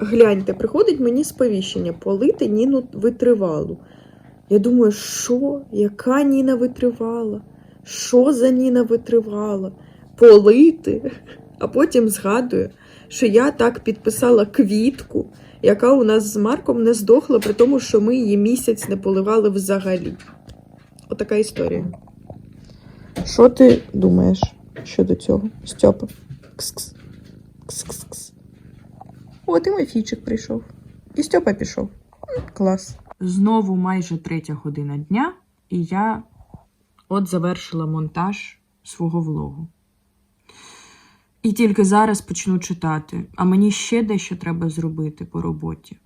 гляньте, приходить мені сповіщення полити Ніну витривалу. Я думаю, що? Яка Ніна витривала? Що за Ніна витривала? Полити. А потім згадую, що я так підписала квітку, яка у нас з Марком не здохла, при тому, що ми її місяць не поливали взагалі. Отака історія. Що ти думаєш щодо цього, Стьопа? Кс-кс. Кс-кс-кс. От і Мафійчик прийшов. І Стьопа пішов. М, Клас. Знову майже третя година дня, і я от завершила монтаж свого влогу. І тільки зараз почну читати, а мені ще дещо треба зробити по роботі.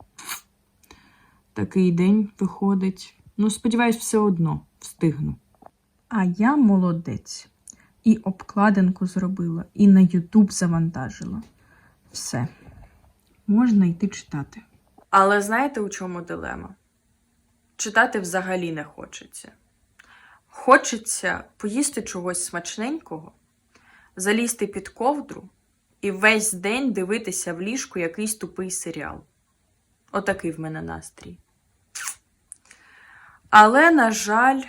Такий день виходить. Ну, сподіваюсь, все одно встигну. А я молодець. І обкладинку зробила, і на Ютуб завантажила. Все. Можна йти читати. Але знаєте, у чому дилема? Читати взагалі не хочеться. Хочеться поїсти чогось смачненького, залізти під ковдру і весь день дивитися в ліжку якийсь тупий серіал. Отакий в мене настрій. Але, на жаль,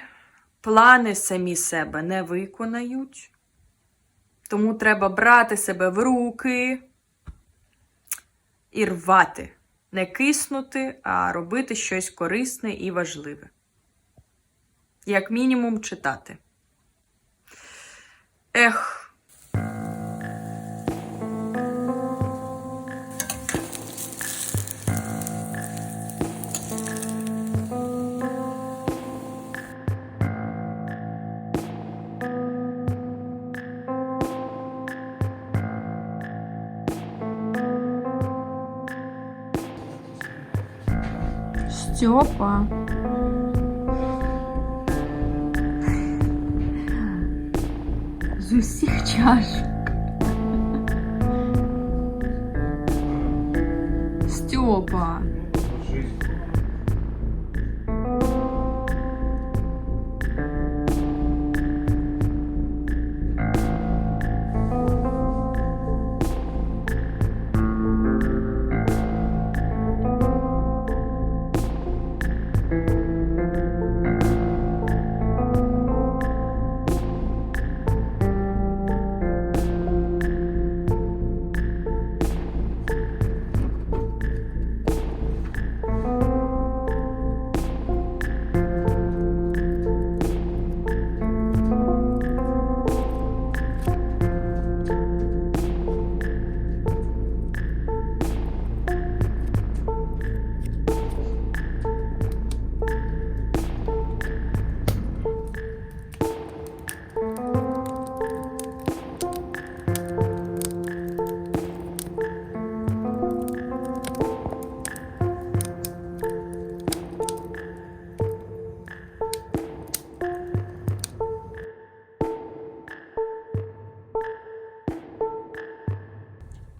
плани самі себе не виконають. Тому треба брати себе в руки і рвати. Не киснути, а робити щось корисне і важливе. Як мінімум читати. Ех. Степа. З усіх чашок. Степа.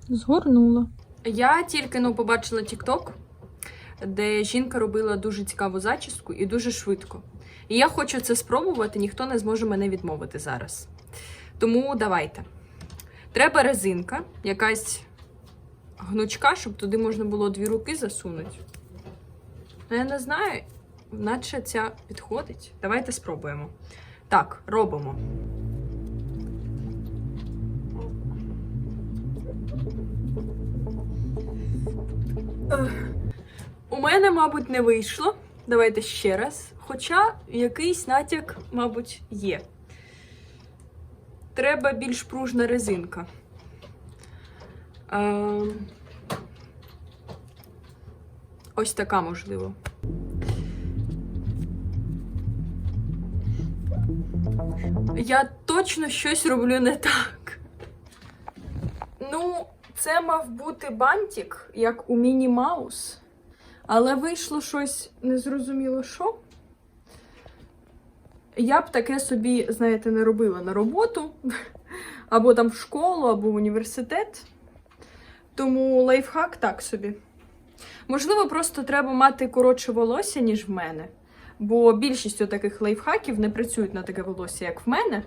Згорнула. Я тільки ну, побачила TikTok, де жінка робила дуже цікаву зачіску і дуже швидко. І я хочу це спробувати, ніхто не зможе мене відмовити зараз. Тому давайте. Треба резинка, якась гнучка, щоб туди можна було дві руки засунути. Ну, я не знаю, наче ця підходить. Давайте спробуємо. Так, робимо. У мене, мабуть, не вийшло. Давайте ще раз. Хоча якийсь натяк, мабуть, є. Треба більш пружна резинка. Ем, Ось така, можливо. Я точно щось роблю не так. Ну, це мав бути бантик, як у Міні Маус. Але вийшло щось незрозуміло що. Я б таке собі, знаєте, не робила на роботу, або там в школу, або в університет. Тому лайфхак так собі. Можливо, просто треба мати коротше волосся, ніж в мене. Бо більшість таких лайфхаків не працюють на таке волосся, як в мене.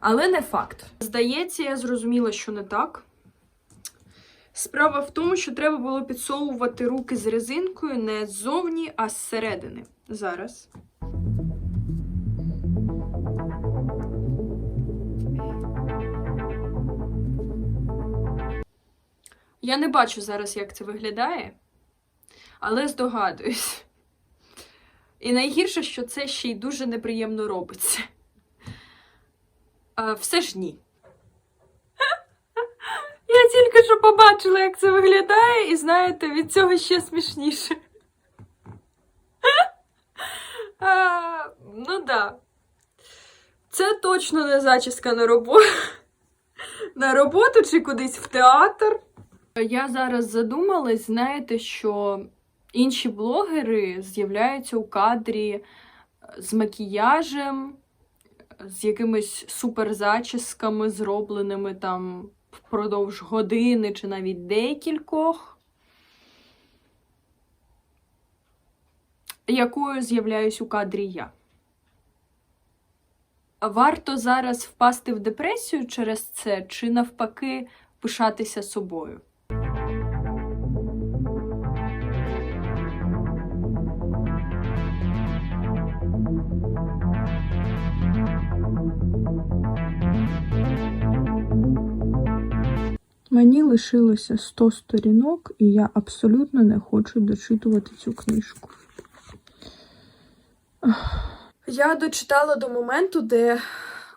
Але не факт. Здається, я зрозуміла, що не так. Справа в тому, що треба було підсовувати руки з резинкою не ззовні, а зсередини. Зараз. Я не бачу зараз, як це виглядає, але здогадуюсь. І найгірше, що це ще й дуже неприємно робиться. А, все ж ні. Я тільки що побачила, як це виглядає, і знаєте, від цього ще смішніше. А, ну да. Це точно не зачіска на роботу. На роботу чи кудись в театр. Я зараз задумалась, знаєте, що інші блогери з'являються у кадрі з макіяжем, з якимись суперзачісками, зробленими там впродовж години чи навіть декількох, якою з'являюсь у кадрі я. Варто зараз впасти в депресію через це, чи навпаки пишатися собою. Мені лишилося 100 сторінок, і я абсолютно не хочу дочитувати цю книжку. Я дочитала до моменту, де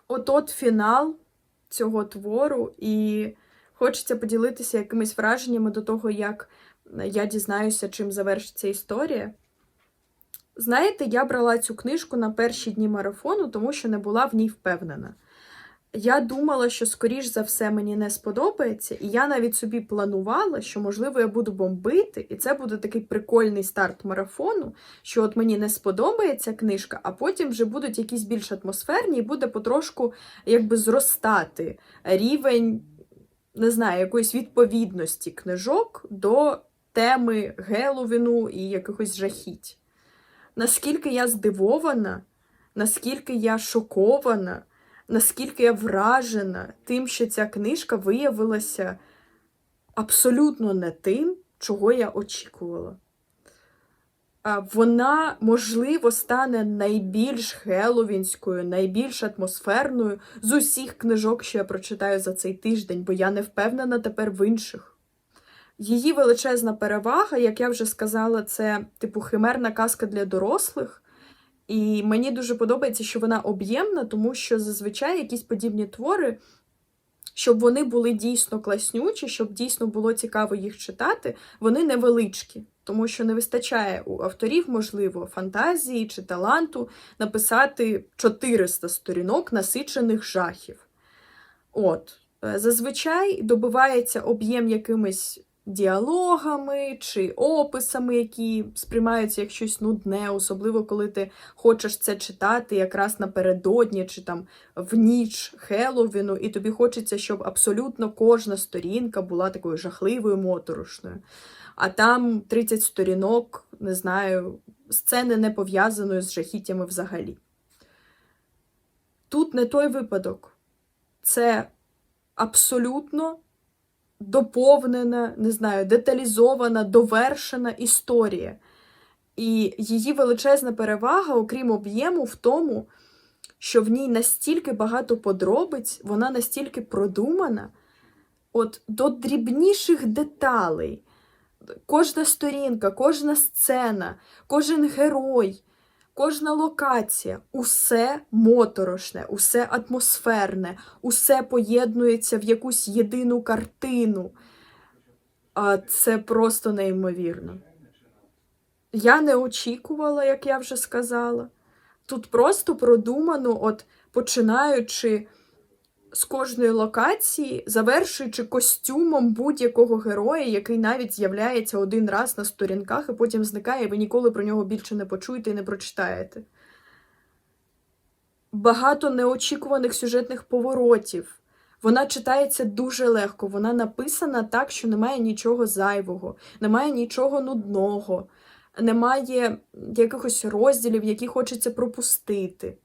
от-от фінал цього твору, і хочеться поділитися якимись враженнями до того, як я дізнаюся, чим завершиться історія. Знаєте, я брала цю книжку на перші дні марафону, тому що не була в ній впевнена. Я думала, що, скоріш за все, мені не сподобається, і я навіть собі планувала, що, можливо, я буду бомбити, і це буде такий прикольний старт марафону, що от мені не сподобається книжка, а потім вже будуть якісь більш атмосферні, і буде потрошку якби зростати рівень, не знаю, якоїсь відповідності книжок до теми Геловіну і якихось жахіть. Наскільки я здивована, наскільки я шокована наскільки я вражена тим, що ця книжка виявилася абсолютно не тим, чого я очікувала. Вона, можливо, стане найбільш геловінською, найбільш атмосферною з усіх книжок, що я прочитаю за цей тиждень, бо я не впевнена тепер в інших. Її величезна перевага, як я вже сказала, це типу химерна казка для дорослих. І мені дуже подобається, що вона об'ємна, тому що зазвичай якісь подібні твори, щоб вони були дійсно класнючі, щоб дійсно було цікаво їх читати, вони невеличкі, тому що не вистачає у авторів, можливо, фантазії чи таланту написати 400 сторінок насичених жахів. От, е, зазвичай добивається об'єм якимись діалогами чи описами, які сприймаються як щось нудне, особливо коли ти хочеш це читати якраз напередодні чи там в ніч Хеллоуіну, і тобі хочеться, щоб абсолютно кожна сторінка була такою жахливою моторошною. А там 30 сторінок, не знаю, сцени не пов'язаної з жахіттями взагалі. Тут не той випадок. Це абсолютно доповнена, не знаю, деталізована, довершена історія. І її величезна перевага, окрім об'єму, в тому, що в ній настільки багато подробиць, вона настільки продумана, от до дрібніших деталей. Кожна сторінка, кожна сцена, кожен герой, кожна локація, усе моторошне, усе атмосферне, усе поєднується в якусь єдину картину. А це просто неймовірно. Я не очікувала, як я вже сказала. Тут просто продумано, от починаючи з кожної локації, завершуючи костюмом будь-якого героя, який навіть з'являється один раз на сторінках і потім зникає, і ви ніколи про нього більше не почуєте і не прочитаєте. Багато неочікуваних сюжетних поворотів. Вона читається дуже легко, вона написана так, що немає нічого зайвого, немає нічого нудного, немає якихось розділів, які хочеться пропустити.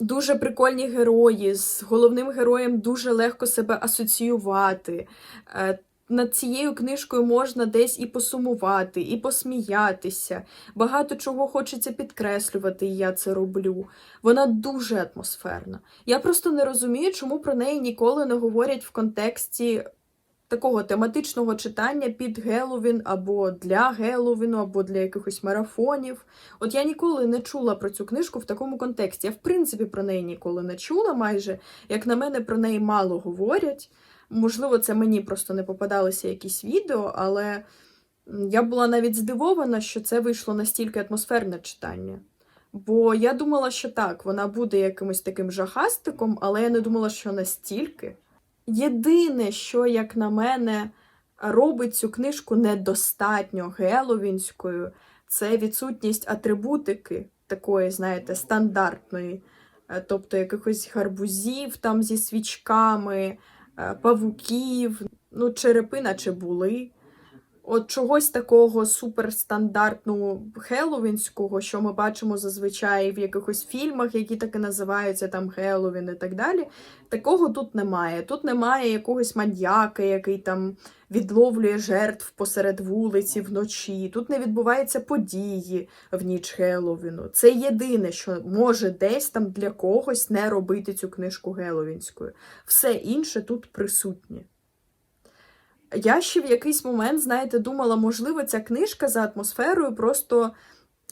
Дуже прикольні герої. З головним героєм дуже легко себе асоціювати. Е, Над цією книжкою можна десь і посумувати, і посміятися. Багато чого хочеться підкреслювати, і я це роблю. Вона дуже атмосферна. Я просто не розумію, чому про неї ніколи не говорять в контексті такого тематичного читання під Геловін або для Геловіну, або для якихось марафонів. От я ніколи не чула про цю книжку в такому контексті. Я, в принципі, про неї ніколи не чула майже. Як на мене, про неї мало говорять. Можливо, це мені просто не попадалися якісь відео, але я була навіть здивована, що це вийшло настільки атмосферне читання. Бо я думала, що так, вона буде якимось таким жахастиком, але я не думала, що настільки. Єдине, що, як на мене, робить цю книжку недостатньо геловінською, це відсутність атрибутики такої, знаєте, стандартної, Е, тобто якихось гарбузів там зі свічками, е, павуків, ну, черепи, наче були. От чогось такого суперстандартного хеллоуінського, що ми бачимо зазвичай в якихось фільмах, які так і називаються там Хеллоуін і так далі. Такого тут немає. Тут немає якогось маньяка, який там відловлює жертв посеред вулиці вночі. Тут не відбуваються події в ніч Хеллоуіну. Це єдине, що може десь там для когось не робити цю книжку геловінською. Все інше тут присутнє. Я ще в якийсь момент, знаєте, думала, можливо, ця книжка за атмосферою просто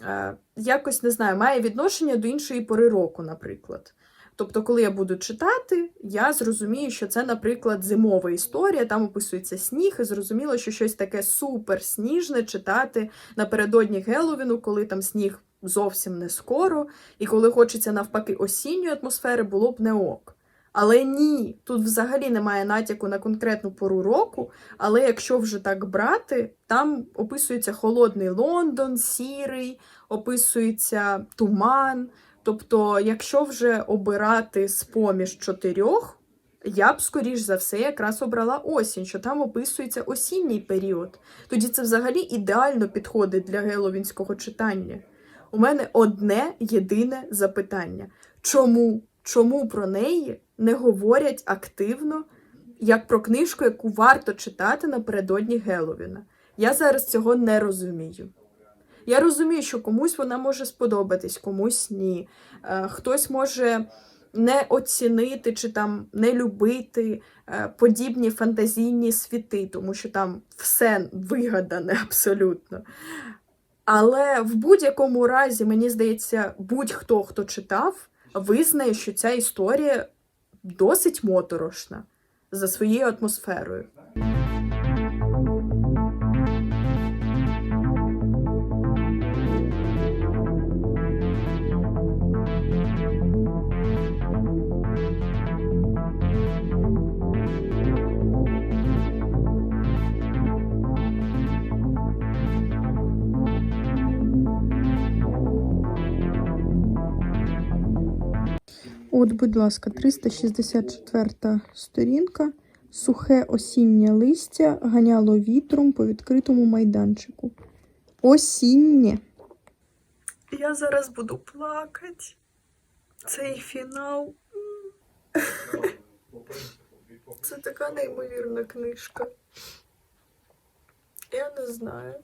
е, якось не знаю, має відношення до іншої пори року, наприклад. Тобто, коли я буду читати, я зрозумію, що це, наприклад, зимова історія, там описується сніг, і зрозуміло, що щось таке суперсніжне читати напередодні Геловіну, коли там сніг зовсім не скоро, і коли хочеться навпаки осінньої атмосфери, було б не ок. Але ні, тут взагалі немає натяку на конкретну пору року. Але якщо вже так брати, там описується холодний Лондон, сірий, описується туман. Тобто, якщо вже обирати з поміж чотирьох, я б, скоріш за все, якраз обрала осінь, що там описується осінній період. Тоді це взагалі ідеально підходить для геловінського читання. У мене одне єдине запитання: чому? Чому про неї не говорять активно, як про книжку, яку варто читати напередодні Геловіна? Я зараз цього не розумію. Я розумію, що комусь вона може сподобатись, комусь ні. Е, Хтось може не оцінити чи там не любити е, подібні фантазійні світи, тому що там все вигадане абсолютно. Але в будь-якому разі, мені здається, будь-хто, хто читав, визнає, що ця історія досить моторошна за своєю атмосферою. От, будь ласка, 364 сторінка. Сухе осіннє листя ганяло вітром по відкритому майданчику. Осіннє. Я зараз буду плакати. Цей фінал. Це така неймовірна книжка. Я не знаю.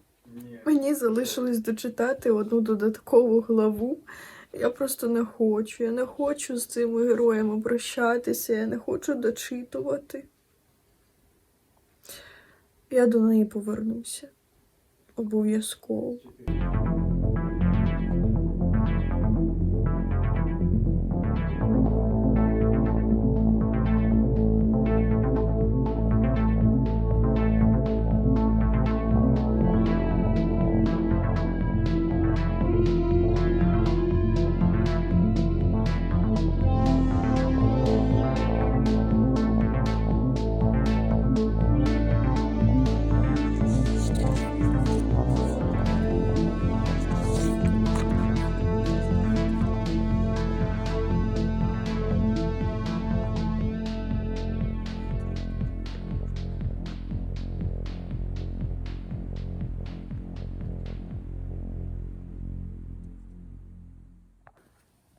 Мені залишилось дочитати одну додаткову главу. Я просто не хочу. Я не хочу з цими героями прощатися, я не хочу дочитувати. Я до неї повернуся. Обов'язково.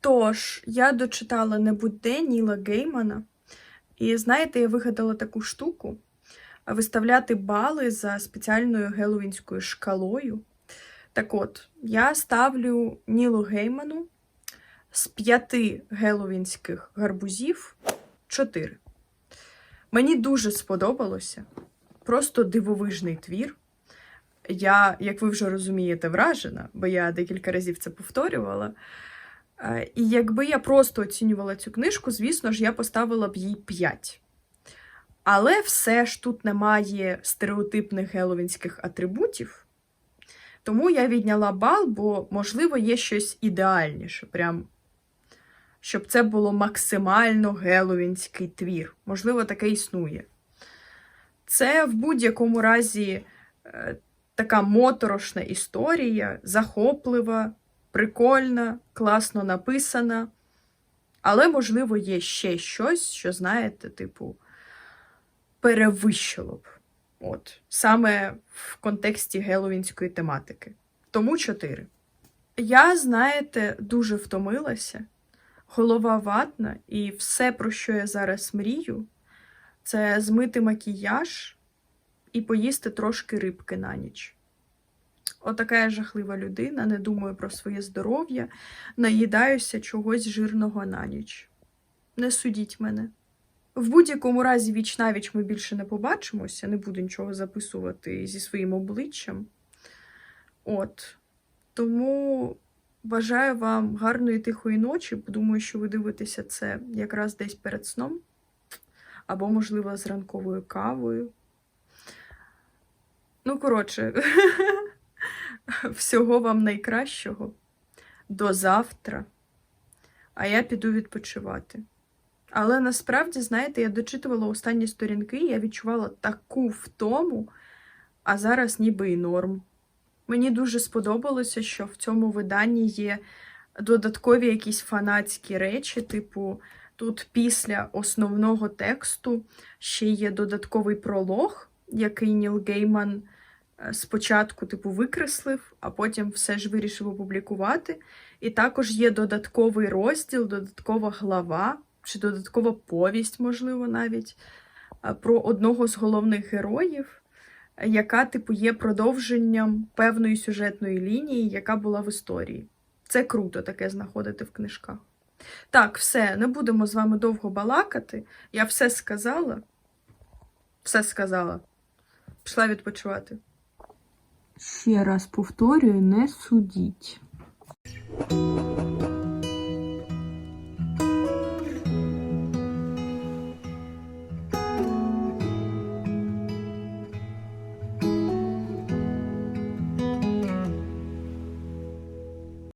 Тож, я дочитала не будь-де Ніла Геймана. І знаєте, я вигадала таку штуку виставляти бали за спеціальною геловінською шкалою. Так от, я ставлю Нілу Гейману з п'яти геловінських гарбузів чотири. Мені дуже сподобалося. Просто дивовижний твір. Я, як ви вже розумієте, вражена, бо я декілька разів це повторювала. Е, І якби я просто оцінювала цю книжку, звісно ж, я поставила б їй 5. Але все ж тут немає стереотипних геловінських атрибутів. Тому я відняла бал, бо, можливо, є щось ідеальніше, прям, щоб це було максимально геловінський твір. Можливо, таке існує. Це в будь-якому разі е, така моторошна історія, захоплива, прикольна, класно написана. Але, можливо, є ще щось, що, знаєте, типу, перевищило б. От, саме в контексті геловінської тематики. Тому чотири. Я, знаєте, дуже втомилася, голова ватна, і все, про що я зараз мрію, це змити макіяж і поїсти трошки рибки на ніч. Отака я жахлива людина, не думаю про своє здоров'я, наїдаюся чогось жирного на ніч. Не судіть мене. В будь-якому разі віч навіч ми більше не побачимося, не буду нічого записувати зі своїм обличчям. От. Тому бажаю вам гарної тихої ночі. Думаю, що ви дивитеся це якраз десь перед сном, або, можливо, з ранковою кавою. Ну, коротше, всього вам найкращого. До завтра. А я піду відпочивати. Але насправді, знаєте, я дочитувала останні сторінки, я відчувала таку втому, а зараз ніби і норм. Мені дуже сподобалося, що в цьому виданні є додаткові якісь фанатські речі, типу, тут після основного тексту ще є додатковий пролог, який Ніл Гейман спочатку, типу, викреслив, а потім все ж вирішив опублікувати. І також є додатковий розділ, додаткова глава чи додаткова повість, можливо, навіть е, про одного з головних героїв, яка, типу, є продовженням певної сюжетної лінії, яка була в історії. Це круто таке знаходити в книжках. Так, все, не будемо з вами довго балакати. Я все сказала. Все сказала. Пішла відпочивати. Ще раз повторюю, не судіть.